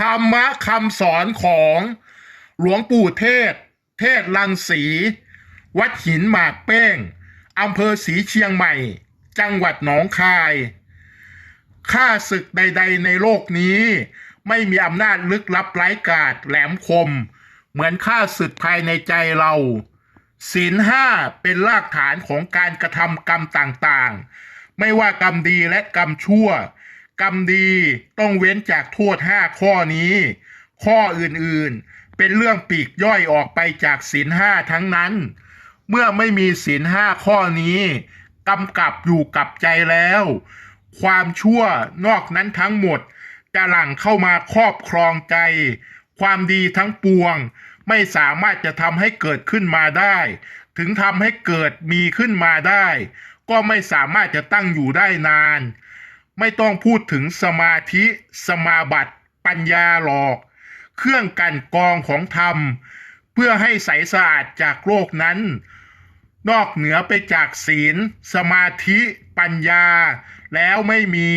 ธรรมะคำสอนของหลวงปู่เทศ เทศลังสี วัดหินหมากเป้งอำเภอศรีเชียงใหม่ จังหวัดหนองคายข้าศึกใด ๆ ในโลกนี้ ไม่มีอำนาจลึกลับไร้กาจแหลมคม เหมือนข้าศึกภายในใจเราศีลห้าเป็นรากฐานของการกระทำกรรมต่างๆ ไม่ว่ากรรมดีและกรรมชั่ว กรรมดีต้องเว้นจากโทษห้าข้อนี้ ข้ออื่นๆ เป็นเรื่องปีกย่อยออกไปจากศีลห้าทั้งนั้น เมื่อไม่มีศีลห้าข้อนี้กำกับอยู่กับใจแล้ว ความชั่วนอกนั้นทั้งหมด จะหลั่งเข้ามาครอบครองใจ ความดีทั้งปวง ไม่สามารถจะทำให้เกิดขึ้นมาได้ ถึงทำให้เกิดมีขึ้นมาได้ ก็ไม่สามารถจะตั้งอยู่ได้นาน ไม่ต้องพูดถึงสมาธิสมาบัติปัญญาหลอก เครื่องกันกรองของธรรม เพื่อให้ใสสะอาดจากโลกนั้น นอกเหนือไปจากศีล สมาธิ ปัญญา แล้วไม่มี